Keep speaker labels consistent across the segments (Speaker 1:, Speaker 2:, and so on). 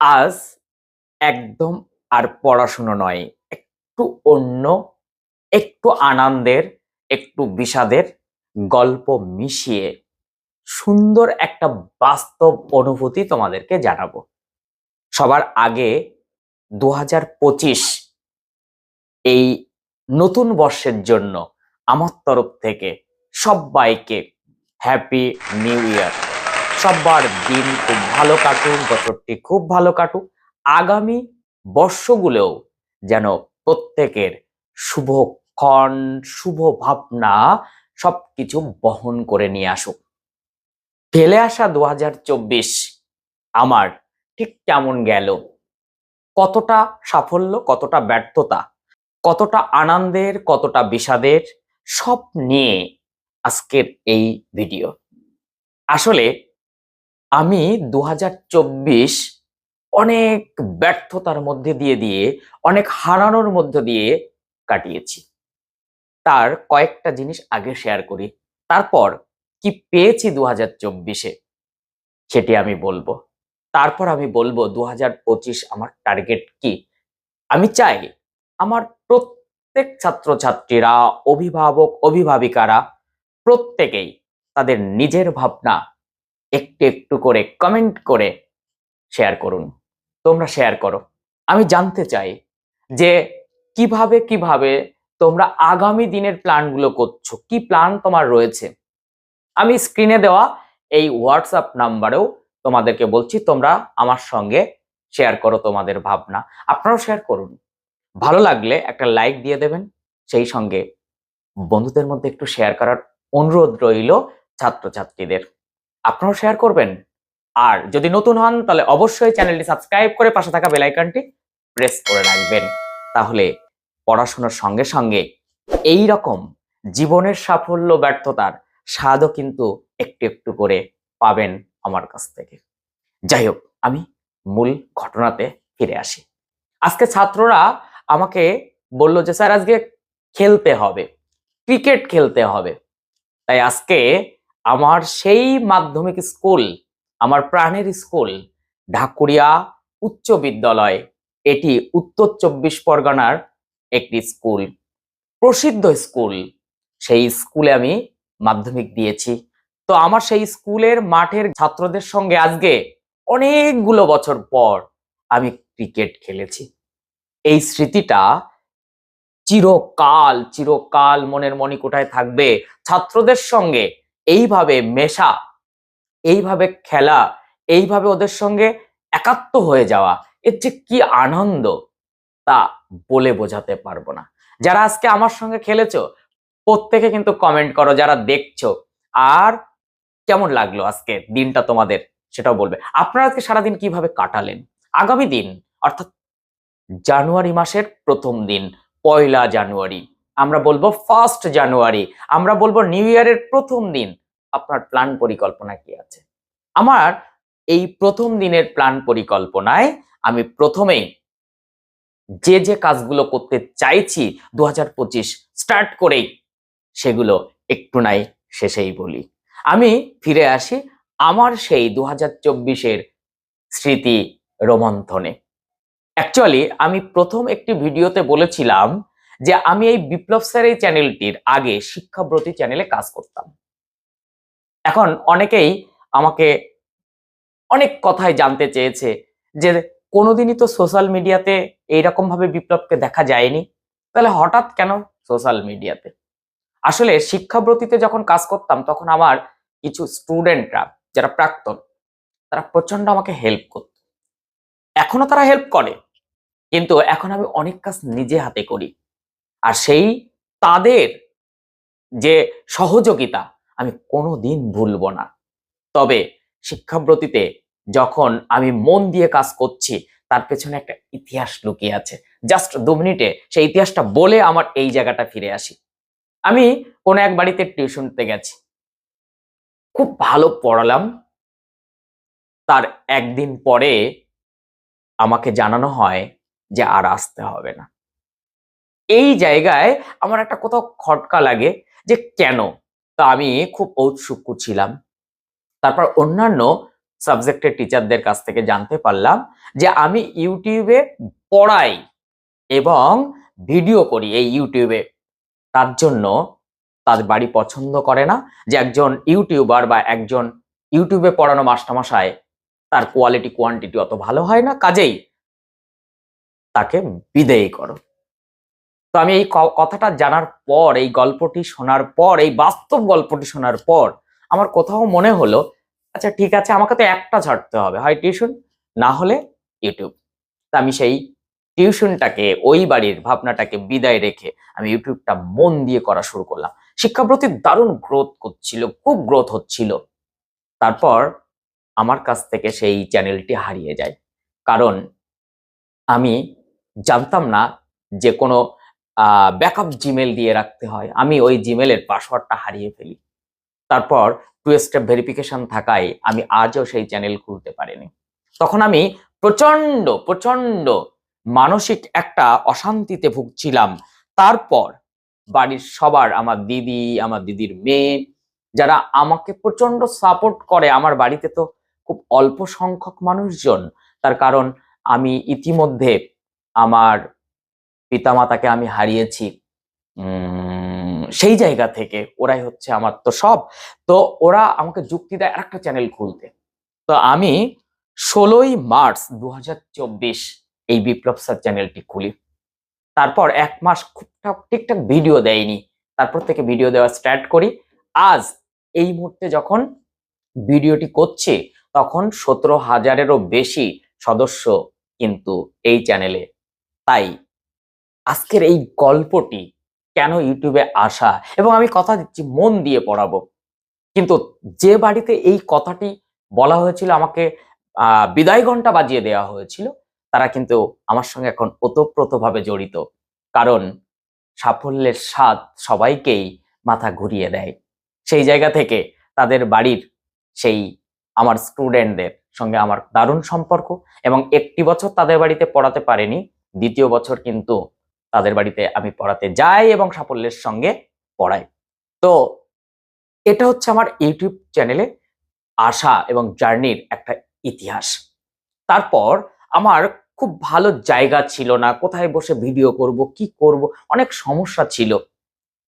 Speaker 1: আজ একদম আর পড়াশুনো নয়, একটু অন্য, একটু আনন্দের, একটু বিষাদের গল্প মিশিয়ে সুন্দর একটা বাস্তব অনুভূতি তোমাদেরকে জানাব। সবার আগে দু পঁচিশ এই নতুন বর্ষের জন্য আমার তরফ থেকে সবাইকে হ্যাপি নিউ ইয়ার সবার দিন খুব ভালো কাটুক, বছরটি খুব ভালো কাটুক। আগামী বর্ষগুলোও যেন প্রত্যেকের শুভক্ষণ শুভ ভাবনা সবকিছু বহন করে নিয়ে আসুক। ফেলে আসা দু হাজার চব্বিশ আমার ঠিক কেমন গেল? কতটা সাফল্য, কতটা ব্যর্থতা, কতটা আনন্দের, কতটা বিষাদের, সব নিয়ে আজকের এই ভিডিও। আসলে আমি দু হাজার চব্বিশ অনেক ব্যর্থতার মধ্যে দিয়ে দিয়ে, অনেক হারানোর মধ্যে দিয়ে কাটিয়েছি। তার কয়েকটা জিনিস আগে শেয়ার করি। তারপর কি পেয়েছি দু হাজার চব্বিশে? সেটি আমি বলব। তারপর আমি বলব দু হাজার পঁচিশ আমার টার্গেট কি? আমি চাই আমার প্রত্যেক ছাত্রছাত্রীরা, অভিভাবক, অভিভাবিকারা প্রত্যেকেই তাদের নিজের ভাবনা একটু একটু করে কমেন্ট করে শেয়ার করুন। তোমরা শেয়ার করো। আমি জানতে চাই যে কীভাবে কীভাবে তোমরা আগামী দিনের প্ল্যানগুলো করছ? কি প্ল্যান তোমার রয়েছে? আমি স্ক্রিনে দেওয়া এই হোয়াটসঅ্যাপ নাম্বারেও তোমাদেরকে বলছি, তোমরা আমার সঙ্গে শেয়ার করো তোমাদের ভাবনা। আপনারাও শেয়ার করুন। ভালো লাগলে একটা লাইক দিয়ে দেবেন। সেই সঙ্গে বন্ধুদের মধ্যে একটু শেয়ার করার অনুরোধ রইল ছাত্রছাত্রীদের। আপনারাও শেয়ার করবেন। আর যদি নতুন হন, তাহলে অবশ্যই চ্যানেলটি সাবস্ক্রাইব করে পাশে থাকা বেল আইকনটি প্রেস করে রাখবেন। তাহলে পড়াশোনার সঙ্গে সঙ্গে এই রকম জীবনের সাফল্য, ব্যর্থতার স্বাদও কিন্তু একটু একটু করে পাবেন আমার কাছ থেকে। যাই হোক, আমি মূল ঘটনাতে ফিরে আসি। আজকে ছাত্ররা আমাকে বলল যে, স্যার, আজকে খেলতে হবে। ক্রিকেট খেলতে হবে। তাই আজকে আমার সেই মাধ্যমিক স্কুল, আমার প্রাণের স্কুল, ঢাকুরিয়া উচ্চ বিদ্যালয়। এটি উত্তর চব্বিশ পরগনার একটি স্কুল, প্রসিদ্ধ স্কুল। সেই স্কুলে আমি মাধ্যমিক দিয়েছি। তো আমার সেই স্কুলের মাঠের ছাত্রদের সঙ্গে আজকে অনেকগুলো বছর পর আমি ক্রিকেট খেলেছি। এই স্মৃতিটা চিরকাল চিরকাল মনের মণিকোঠায় থাকবে ছাত্রদের সঙ্গে এইভাবে মেশা, এইভাবে খেলা, এইভাবে ওদের সঙ্গে একাত্ম হয়ে যাওয়া, এর যে কি আনন্দ তা বলে বোঝাতে পারব না। যারা আজকে আমার সঙ্গে খেলেছো, প্রত্যেকে কিন্তু কমেন্ট করো, যারা দেখছ, আর কেমন লাগল আজকে দিনটা তোমাদের সেটাও বলবে। আপনারা আজকে সারাদিন কীভাবে কাটালেন? আগামী দিন, অর্থাৎ জানুয়ারি মাসের প্রথম দিন, পয়লা জানুয়ারি আমরা বলব ফার্স্ট জানুয়ারি আমরা বলব নিউ ইয়ারের প্রথম দিন। আপনার প্ল্যান পরিকল্পনা কি আছে? আমার এই প্রথম দিনের প্ল্যান পরিকল্পনায় আমি প্রথমেই যে যে কাজগুলো করতে চাইছি দু হাজার পঁচিশ স্টার্ট করেই সেগুলো একটু নাই শেষেই বলি। আমি ফিরে আসি আমার সেই দু হাজার স্মৃতি রোমন্থনে। অ্যাকচুয়ালি আমি প্রথম একটি ভিডিওতে বলেছিলাম যে আমি এই বিপ্লব স্যার এই চ্যানেলটির আগে শিক্ষাব্রতী চ্যানেলে কাজ করতাম। এখন অনেকেই আমাকে অনেক কথাই জানতে চেয়েছে যে কোনোদিনই তো সোশ্যাল মিডিয়াতে এইরকম ভাবে বিপ্লবকে দেখা যায়নি। তাহলে হঠাৎ কেন সোশ্যাল মিডিয়াতে? আসলে শিক্ষাব্রতীতে যখন কাজ করতাম, তখন আমার কিছু স্টুডেন্টরা, যারা প্রাক্তন, তারা প্রচণ্ড আমাকে হেল্প করত। এখনও তারা হেল্প করে, কিন্তু এখন আমি অনেক কাজ নিজে হাতে করি। আর সেই তাদের যে সহযোগিতা আমি কোনো দিন ভুলবো না। তবে শিক্ষাব্রতীতে যখন আমি মন দিয়ে কাজ করছি, তার পেছনে একটা ইতিহাস লুকিয়ে আছে। জাস্ট দু মিনিটে সেই ইতিহাসটা বলে আমার এই জায়গাটা ফিরে আসি। আমি কোনো এক বাড়িতে টিউশনতে গেছি। খুব ভালো পড়ালাম। তার একদিন পরে আমাকে জানানো হয় যে আর আসতে হবে না। এই জায়গায় আমার একটা কোথাও খটকা লাগে যে কেন? তা আমি খুব ঔৎসুক্য ছিলাম। তারপর অন্যান্য সাবজেক্টের টিচারদের কাছ থেকে জানতে পারলাম যে আমি ইউটিউবে পড়াই এবং ভিডিও করি এই ইউটিউবে। তার জন্য তার বাড়ি পছন্দ করে না যে একজন ইউটিউবার বা একজন ইউটিউবে পড়ানো মাস্টারমশাই, তার কোয়ালিটি কোয়ান্টিটি অত ভালো হয় না, কাজেই তাকে বিদেয়ী করো। তো আমি এই কথাটা জানার পর, এই গল্পটি শোনার পর, এই বাস্তব গল্পটি শোনার পর আমার কোথাও মনে হলো আচ্ছা ঠিক আছে, আমাকে তো একটা ছাড়তে হবে। হয় টিউশন, না হলে ইউটিউব। তা আমি সেই টিউশনটাকে, ওই বাড়ির ভাবনাটাকে বিদায় রেখে আমি ইউটিউবটা মন দিয়ে করা শুরু করলাম। শিক্ষাপ্রতি দারুণ গ্রোথ করছিল, খুব গ্রোথ হচ্ছিল। তারপর আমার কাছ থেকে সেই চ্যানেলটি হারিয়ে যায়। কারণ আমি জানতাম না যে কোনো ব্যাকআপ জিমেল দিয়ে রাখতে হয়। আমি ওই জিমেলের পাসওয়ার্ডটা হারিয়ে ফেলি। তারপর টু স্টেপ ভেরিফিকেশন থাকায় আমি আজও সেই চ্যানেল খুলতে পারিনি। তখন আমি প্রচণ্ড প্রচণ্ড মানসিক একটা অশান্তিতে ভুগছিলাম। তারপর বাড়ির সবার, আমার দিদি, আমার দিদির মেয়ে, যারা আমাকে প্রচণ্ড সাপোর্ট করে, আমার বাড়িতে তো খুব অল্প সংখ্যক মানুষজন। তার কারণ আমি ইতিমধ্যে আমার পিতামাতাকে আমি হারিয়েছি। সেই জায়গা থেকে ওরাই হচ্ছে আমার তো সব। তো ওরা আমাকে যুক্তি দেয় আরেকটা চ্যানেল খুলতে। তো আমি ষোলোই মার্চ দু হাজার চব্বিশ এই বিপ্লব স্যার চ্যানেলটি খুলি। তারপর এক মাস খুব ঠাক- ঠিকঠাক ভিডিও দেয়নি। তারপর থেকে ভিডিও দেওয়া স্টার্ট করি। আজ এই মুহূর্তে যখন ভিডিওটি করছি, তখন সতেরো হাজারেরও বেশি সদস্য কিন্তু এই চ্যানেলে তাই আজকের এই গল্পটি কেন ইউটিউবে আসা এবং আমি কথা দিচ্ছি মন দিয়ে পড়াবো। কিন্তু যে বাড়িতে এই কথাটি বলা হয়েছিল, আমাকে বিদায় ঘণ্টা বাজিয়ে দেওয়া হয়েছিল, তারা কিন্তু আমার সঙ্গে এখন ওতপ্রোতভাবে জড়িত। কারণ সাফল্যের স্বাদ সবাইকেই মাথা ঘুরিয়ে দেয়। সেই জায়গা থেকে তাদের বাড়ির সেই আমার স্টুডেন্টদের সঙ্গে আমার দারুণ সম্পর্ক এবং একটি বছর তাদের বাড়িতে পড়াতে পারেনি, দ্বিতীয় বছর কিন্তু তাদের বাড়িতে আমি পড়াতে যাই এবং সাফল্যের সঙ্গে পড়াই। তো এটা হচ্ছে আমার ইউটিউব চ্যানেলে আসা এবং জার্নির একটা ইতিহাস। তারপর আমার খুব ভালো জায়গা ছিল না, কোথায় বসে ভিডিও করব, কি করব, অনেক সমস্যা ছিল।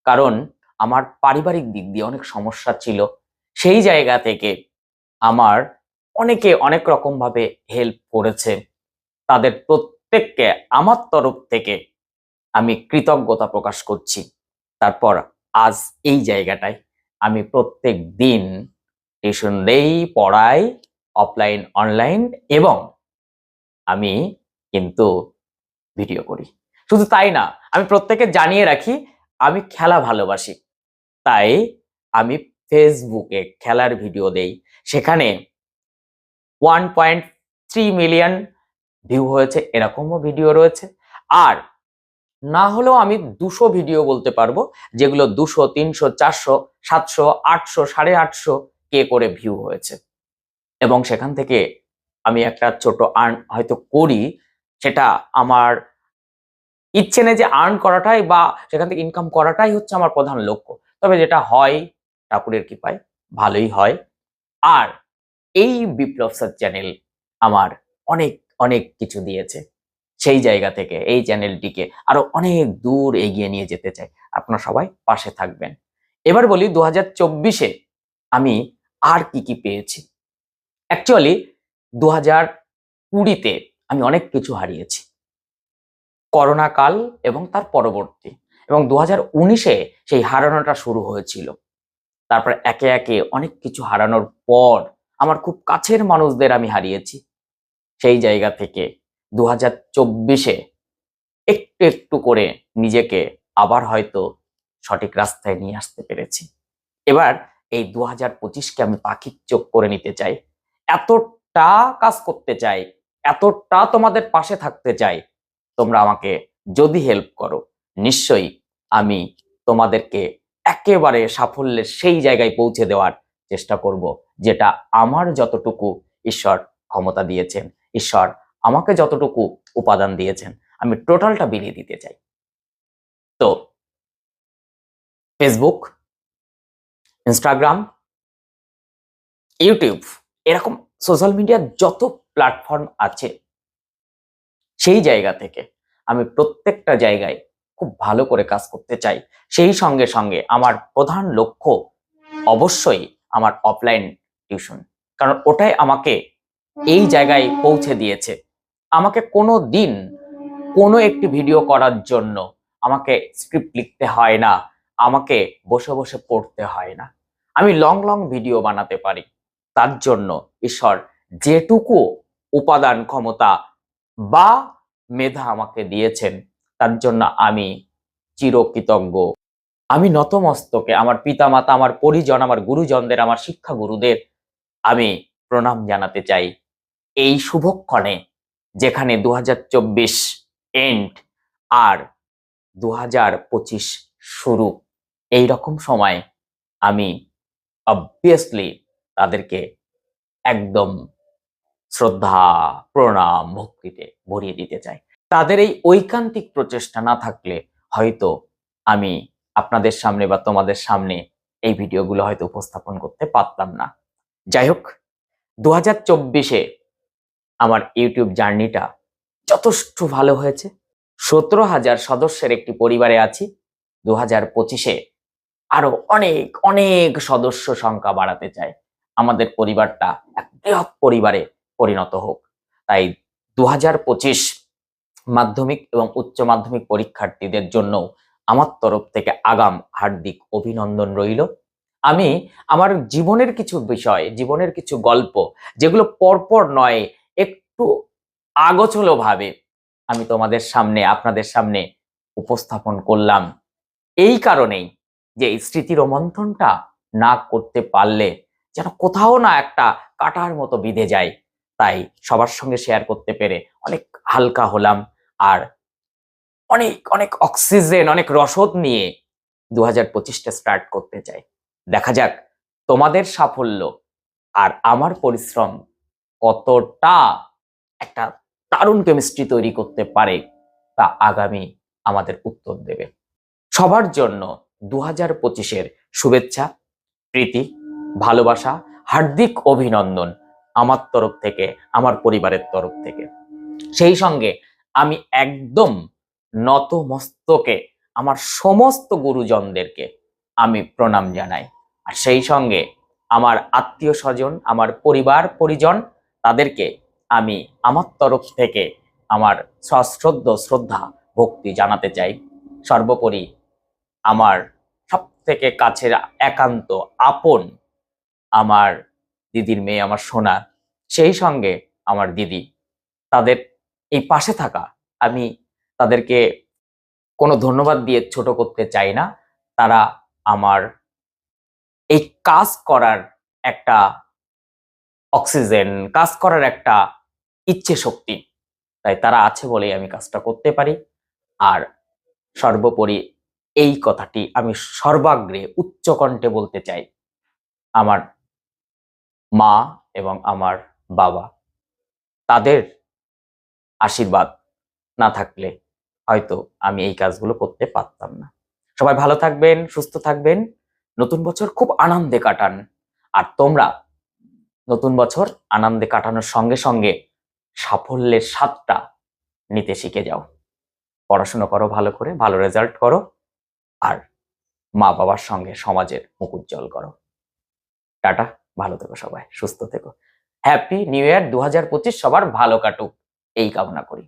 Speaker 1: কারণ আমার পারিবারিক দিক দিয়ে অনেক সমস্যা ছিল। সেই জায়গা থেকে আমার অনেকে অনেক রকম ভাবে হেল্প করেছে। তাদের প্রত্যেককে আমার তরফ থেকে আমি কৃতজ্ঞতা প্রকাশ করছি। তারপর আজ এই জায়গাটায় আমি প্রত্যেক দিন টিউশন দেই পড়াই, অফলাইন, অনলাইন এবং আমি কিন্তু ভিডিও করি। শুধু তাই না, আমি প্রত্যেকে জানিয়ে রাখি, আমি খেলা ভালোবাসি। তাই আমি ফেসবুকে খেলার ভিডিও দেই। সেখানে one point three million view হয়েছে, এরকমও ভিডিও রয়েছে। আর না হলেও আমি দুশো ভিডিও বলতে পারব, যেগুলো দুশো, তিনশো, চারশো, সাতশো, আটশো, সাড়ে আটশো কে করে ভিউ হয়েছে। এবং সেখান থেকে আমি একটা ছোট আর্ন হয়তো করি, সেটা আমার ইচ্ছে নেই যে আর্ন করাটাই বা সেখান থেকে ইনকাম করাটাই হচ্ছে আমার প্রধান লক্ষ্য। তবে যেটা হয়, ঠাকুরের কৃপায় ভালোই হয়। আর এই বিপ্লব স্যার চ্যানেল আমার অনেক অনেক কিছু দিয়েছে। সেই জায়গা থেকে এই চ্যানেলটিকে আরও অনেক দূর এগিয়ে নিয়ে যেতে চাই। আপনারা সবাই পাশে থাকবেন। এবার বলি দু হাজার চব্বিশে আমি আর কি কি পেয়েছি? অ্যাকচুয়ালি দু হাজার কুড়িতে আমি অনেক কিছু হারিয়েছি। করোনা কাল এবং তার পরবর্তী। এবং দু হাজার উনিশে সেই হারানোটা শুরু হয়েছিল। তারপর একে একে অনেক কিছু হারানোর পর আমার খুব কাছের মানুষদের আমি হারিয়েছি। সেই জায়গা থেকে দু চব্বিশে একটু একটু করে নিজেকে আবার হয়তো সঠিক রাস্তায় নিয়ে আসতে পেরেছি। এবার এই দু হাজার পঁচিশকে আমি পাখির চোখ করে নিতে চাই। এতটা কাজ করতে চাই, এতটা তোমাদের পাশে থাকতে চাই, তোমরা আমাকে যদি হেল্প করো, নিশ্চয়ই আমি তোমাদেরকে একেবারে সাফল্যের সেই জায়গায় পৌঁছে দেওয়ার চেষ্টা করব, যেটা আমার যতটুকু ঈশ্বর ক্ষমতা দিয়েছেন। ঈশ্বর আমাকে যতটুকু উপাদান দিয়েছেন, আমি টোটালটা বিলিয়ে দিতে চাই। তো ফেসবুক ইনস্টাগ্রাম ইউটিউব এরকম সোশ্যাল মিডিয়ার যত প্ল্যাটফর্ম আছে, সেই জায়গা থেকে আমি প্রত্যেকটা জায়গায় খুব ভালো করে কাজ করতে চাই। সেই সঙ্গে সঙ্গে আমার প্রধান লক্ষ্য অবশ্যই আমার অফলাইন টিউশন কারণ ওটাই আমাকে এই জায়গায় পৌঁছে দিয়েছে। আমাকে কোনো দিন কোনো একটি ভিডিও করার জন্য আমাকে স্ক্রিপ্ট লিখতে হয় না, আমাকে বসে বসে পড়তে হয় না। আমি লং লং ভিডিও বানাতে পারি। তার জন্য ঈশ্বর যেটুকু উপাদান ক্ষমতা বা মেধা আমাকে দিয়েছেন, তার জন্য আমি চিরকৃতজ্ঞ। আমি নতমস্তকে, আমার পিতামাতা, আমার পরিজন, আমার গুরুজনদের, আমার শিক্ষা গুরুদের আমি প্রণাম জানাতে চাই। এই শুভক্ষণে যেখানে দু হাজার চব্বিশ এন্ড আর দু হাজার পঁচিশ শুরু। এই রকম সময় আমি অবভিয়াসলি তাদেরকে একদম শ্রদ্ধা, প্রণাম, ভক্তিতে ভরিয়ে দিতে চাই। তাদের এই ঐকান্তিক প্রচেষ্টা না থাকলে হয়তো আমি আপনাদের সামনে বা তোমাদের সামনে এই ভিডিওগুলো হয়তো উপস্থাপন করতে পারতাম না। যাই হোক দু হাজার চব্বিশে আমার ইউটিউব জার্নিটা যথেষ্ট ভালো হয়েছে। সতেরো হাজার সদস্যের একটি পরিবারে আছি। দু হাজার পঁচিশে আরও অনেক অনেক সদস্য সংখ্যা বাড়াতে চাই। আমাদের পরিবারটা এক বৃহৎ পরিবারে পরিণত হোক। তাই দু হাজার পঁচিশ মাধ্যমিক এবং উচ্চ মাধ্যমিক পরীক্ষার্থীদের জন্য আমার তরফ থেকে আগাম হার্দিক অভিনন্দন রইল। আমি আমার জীবনের কিছু বিষয়, জীবনের কিছু গল্প, যেগুলো পরপর নয় একটু আগোছলো ভাবে আমি তোমাদের সামনে, আপনাদের সামনে উপস্থাপন করলাম। এই কারণেই যে এই স্মৃতি রোমন্থনটা না করতে পারলে যেন কোথাও না একটা কাটার মতো বিঁধে যায়। তাই সবার সঙ্গে শেয়ার করতে পেরে অনেক হালকা হলাম আর অনেক অনেক অক্সিজেন অনেক রসদ নিয়ে দু হাজার পঁচিশটা স্টার্ট করতে চাই। দেখা যাক তোমাদের সাফল্য আর আমার পরিশ্রম কতটা একটা দারুণ কেমিস্ট্রি তৈরি করতে পারে, তা আগামী আমাদের উত্তর দেবে। সবার জন্য দু হাজার পঁচিশের শুভেচ্ছা, প্রীতি, ভালোবাসা, হার্দিক অভিনন্দন আমার তরফ থেকে, আমার পরিবারের তরফ থেকে। সেই সঙ্গে আমি একদম নত মস্তকে আমার সমস্ত গুরুজনদেরকে আমি প্রণাম জানাই। আর সেই সঙ্গে আমার আত্মীয় স্বজন, আমার পরিবার, পরিজন, তাদেরকে আমি আমার তরফ থেকে আমার সশ্রদ্ধ শ্রদ্ধা ভক্তি জানাতে চাই। সর্বোপরি আমার সব থেকে কাছের একান্ত আপন আমার দিদির মেয়ে, আমার সোনা, সেই সঙ্গে আমার দিদি। তাদের এই পাশে থাকা আমি তাদেরকে কোনো ধন্যবাদ দিয়ে ছোট করতে চাই না। তারা আমার এই কাজ করার একটা অক্সিজেন, কাজ করার একটা ইচ্ছে শক্তি। তাই তারা আছে বলেই আমি কাজটা করতে পারি। আর সর্বোপরি এই কথাটি আমি সর্বাগ্রে উচ্চকণ্ঠে বলতে চাই। আমার মা এবং আমার বাবা, তাদের আশীর্বাদ না থাকলে হয়তো আমি এই কাজগুলো করতে পারতাম না। সবাই ভালো থাকবেন, সুস্থ থাকবেন। নতুন বছর খুব আনন্দে কাটান। আর তোমরা নতুন বছর আনন্দে কাটানোর সঙ্গে সঙ্গে সাফল্যের স্বাদটা নিতে শিখে যাও। পড়াশুনো করো ভালো করে, ভালো রেজাল্ট করো আর মা বাবার সঙ্গে সমাজের মুখ উজ্জ্বল করো। টাটা, ভালো থেকো সবাই, সুস্থ থেকো। হ্যাপি নিউ ইয়ার দু হাজার পঁচিশ সবার ভালো কাটুক। এই কামনা করি।